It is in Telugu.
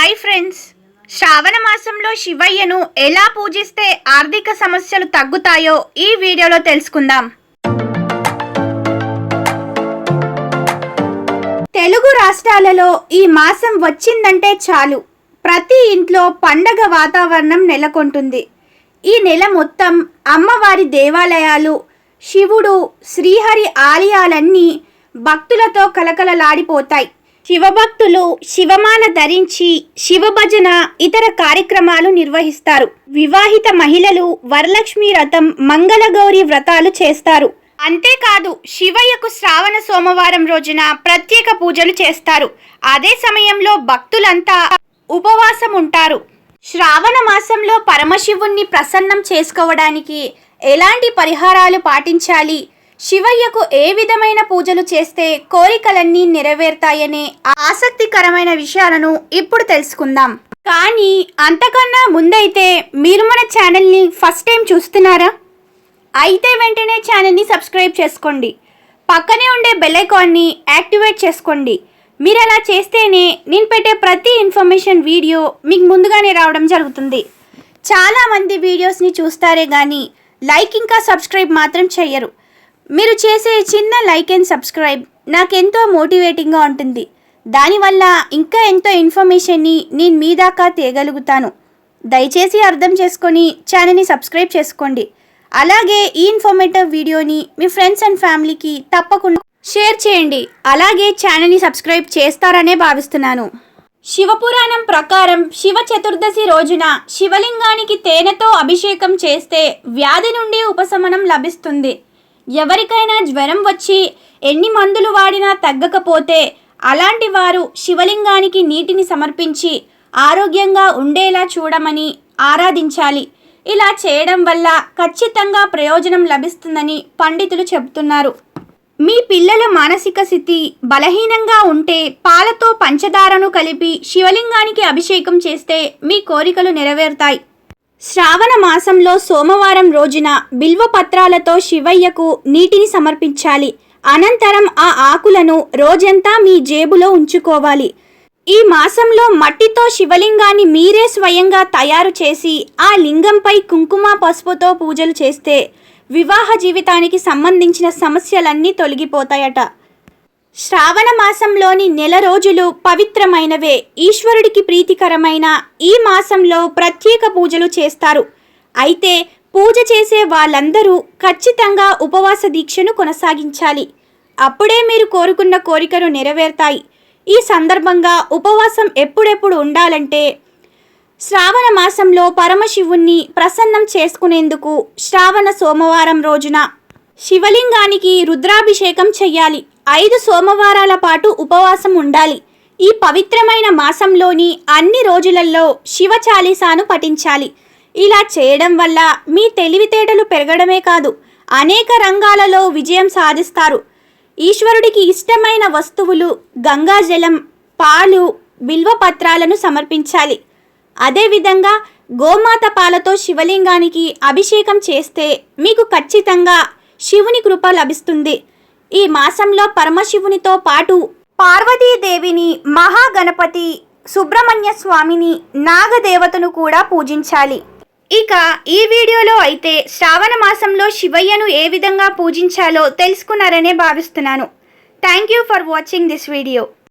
Hi friends. శ్రావణ మాసంలో శివయ్యను ఎలా పూజిస్తే ఆర్థిక సమస్యలు తగ్గుతాయో ఈ వీడియోలో తెలుసుకుందాం. తెలుగు రాష్ట్రాలలో ఈ మాసం వచ్చిందంటే చాలు. ప్రతి ఇంట్లో పండగ వాతావరణం నెలకొంటుంది. ఈ నెల మొత్తం అమ్మవారి దేవాలయాలు శివుడు శ్రీహరి ఆలయాలన్నీ భక్తులతో కలకలలాడిపోతాయి. శివభక్తులు శివమాల ధరించి శివభజన ఇతర కార్యక్రమాలు నిర్వహిస్తారు. వివాహిత మహిళలు వరలక్ష్మి వ్రతం మంగళగౌరి వ్రతాలు చేస్తారు. అంతేకాదు శివయ్యకు శ్రావణ సోమవారం రోజున ప్రత్యేక పూజలు చేస్తారు. అదే సమయంలో భక్తులంతా ఉపవాసం ఉంటారు. శ్రావణ మాసంలో పరమశివుణ్ణి ప్రసన్నం చేసుకోవడానికి ఎలాంటి పరిహారాలు పాటించాలి? శివయ్యకు ఏ విధమైన పూజలు చేస్తే కోరికలన్నీ నెరవేరుతాయనే ఆసక్తికరమైన విషయాలను ఇప్పుడు తెలుసుకుందాం. కానీ అంతకన్నా ముందైతే మీరు మన ఛానల్ని ఫస్ట్ టైం చూస్తున్నారా? అయితే వెంటనే ఛానల్ని సబ్స్క్రైబ్ చేసుకోండి. పక్కనే ఉండే బెల్ ఐకాన్ని యాక్టివేట్ చేసుకోండి. మీరు అలా చేస్తేనే నేను పెట్టే ప్రతి ఇన్ఫర్మేషన్ వీడియో మీకు ముందుగానే రావడం జరుగుతుంది. చాలామంది వీడియోస్ని చూస్తారే కానీ లైక్ ఇంకా సబ్స్క్రైబ్ మాత్రం చెయ్యరు. మీరు చేసే చిన్న లైక్ అండ్ సబ్స్క్రైబ్ నాకెంతో మోటివేటింగ్గా ఉంటుంది. దానివల్ల ఇంకా ఎంతో ఇన్ఫర్మేషన్ని నేను మీ దాకా తేగలుగుతాను. దయచేసి అర్థం చేసుకొని ఛానల్ని సబ్స్క్రైబ్ చేసుకోండి. అలాగే ఈ ఇన్ఫర్మేటివ్ వీడియోని మీ ఫ్రెండ్స్ అండ్ ఫ్యామిలీకి తప్పకుండా షేర్ చేయండి. అలాగే ఛానల్ని సబ్స్క్రైబ్ చేస్తారనే భావిస్తున్నాను. శివపురాణం ప్రకారం శివ చతుర్దశి రోజున శివలింగానికి తేనెతో అభిషేకం చేస్తే వ్యాధి నుండి ఉపశమనం లభిస్తుంది. ఎవరికైనా జ్వరం వచ్చి ఎన్ని మందులు వాడినా తగ్గకపోతే అలాంటి వారు శివలింగానికి నీటిని సమర్పించి ఆరోగ్యంగా ఉండేలా చూడమని ఆరాధించాలి. ఇలా చేయడం వల్ల ఖచ్చితంగా ప్రయోజనం లభిస్తుందని పండితులు చెబుతున్నారు. మీ పిల్లల మానసిక స్థితి బలహీనంగా ఉంటే పాలతో పంచదారను కలిపి శివలింగానికి అభిషేకం చేస్తే మీ కోరికలు నెరవేరుతాయి. శ్రావణ మాసంలో సోమవారం రోజున బిల్వ పత్రాలతో శివయ్యకు నీటిని సమర్పించాలి. అనంతరం ఆ ఆకులను రోజంతా మీ జేబులో ఉంచుకోవాలి. ఈ మాసంలో మట్టితో శివలింగాన్ని మీరే స్వయంగా తయారు చేసి ఆ లింగంపై కుంకుమ పసుపుతో పూజలు చేస్తే వివాహ జీవితానికి సంబంధించిన సమస్యలన్నీ తొలగిపోతాయట. శ్రావణ మాసంలోని నెల రోజులు పవిత్రమైనవే. ఈశ్వరుడికి ప్రీతికరమైన ఈ మాసంలో ప్రత్యేక పూజలు చేస్తారు. అయితే పూజ చేసే వాళ్ళందరూ ఖచ్చితంగా ఉపవాస దీక్షను కొనసాగించాలి. అప్పుడే మీరు కోరుకున్న కోరికలు నెరవేరుతాయి. ఈ సందర్భంగా ఉపవాసం ఎప్పుడెప్పుడు ఉండాలంటే శ్రావణ మాసంలో పరమశివుణ్ణి ప్రసన్నం చేసుకునేందుకు శ్రావణ సోమవారం రోజున శివలింగానికి రుద్రాభిషేకం చెయ్యాలి. ఐదు సోమవారాల పాటు ఉపవాసం ఉండాలి. ఈ పవిత్రమైన మాసంలోని అన్ని రోజులలో శివ చాలీసాను పఠించాలి. ఇలా చేయడం వల్ల మీ తెలివితేటలు పెరగడమే కాదు అనేక రంగాలలో విజయం సాధిస్తారు. ఈశ్వరుడికి ఇష్టమైన వస్తువులు గంగాజలం పాలు బిల్వపత్రాలను సమర్పించాలి. అదేవిధంగా గోమాత పాలతో శివలింగానికి అభిషేకం చేస్తే మీకు ఖచ్చితంగా శివుని కృప లభిస్తుంది. ఈ మాసంలో పరమశివునితో పాటు పార్వతీదేవిని మహాగణపతి సుబ్రహ్మణ్య స్వామిని నాగదేవతను కూడా పూజించాలి. ఇక ఈ వీడియోలో అయితే శ్రావణ మాసంలో శివయ్యను ఏ విధంగా పూజించాలో తెలుసుకున్నారనే భావిస్తున్నాను. Thank you for watching this video